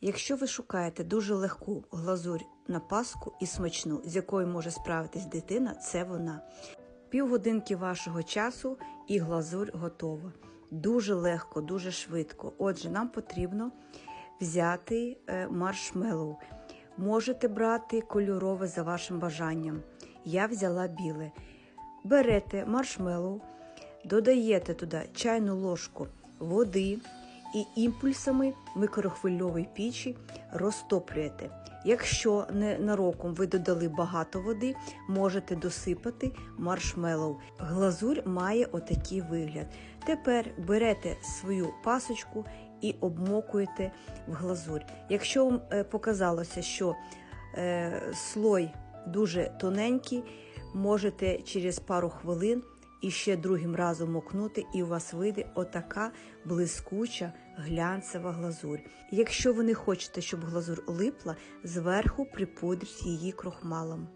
Якщо ви шукаєте дуже легку глазурь на паску і смачну, з якою може справитись дитина, це вона. Півгодинки вашого часу і глазурь готова. Дуже легко, дуже швидко. Отже, нам потрібно взяти е, маршмеллоу. Можете брати кольорове за вашим бажанням. Я взяла біле. Берете маршмеллоу, додаєте туди чайну ложку води і імпульсами микрохвильової пічі розтоплюєте. Якщо ненароком ви додали багато води, можете досипати маршмеллоу. Глазурь має отакий вигляд. Тепер берете свою пасочку і обмокуєте в глазурь. Якщо вам е, показалося, що е, слой дуже тоненький, можете через пару хвилин і ще другим разом мокнути, і у вас вийде отака блискуча глянцева глазурь. Якщо ви не хочете, щоб глазур липла, зверху припудріть її крохмалом.